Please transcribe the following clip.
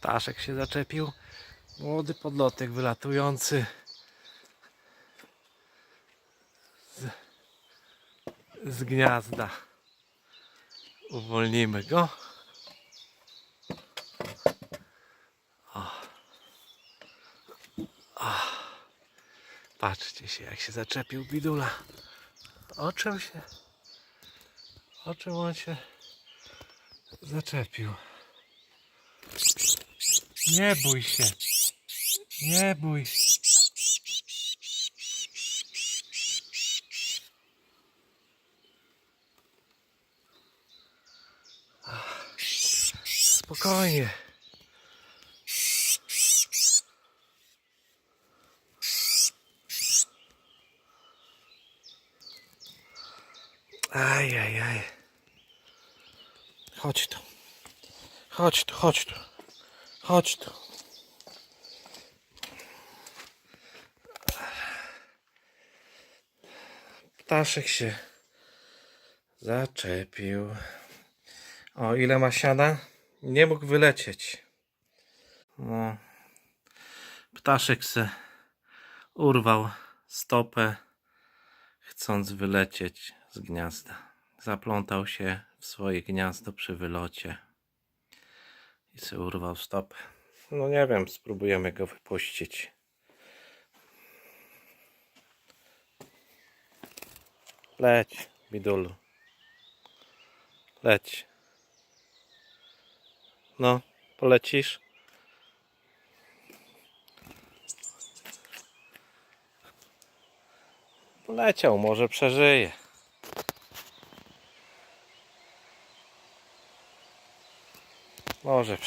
Ptaszek się zaczepił. Młody podlotek wylatujący. Z, z gniazda. Uwolnimy go. O. O. Patrzcie się, jak się zaczepił bidula. O czym się? O czym on się zaczepił? Nie bój się. Nie bój. Spokojnie. Aj, aj, aj. Chodź tu. Chodź tu, chodź tu. Chodź tu. Ptaszek się zaczepił. O, ile ma siana? Nie mógł wylecieć. No. Ptaszek se urwał stopę, chcąc wylecieć z gniazda. Zaplątał się w swoje gniazdo przy wylocie i sobie urwał stopę. No nie wiem, spróbujemy go wypuścić. Leć, bidulu. Leć. No, polecisz? Poleciał, może przeżyje. Może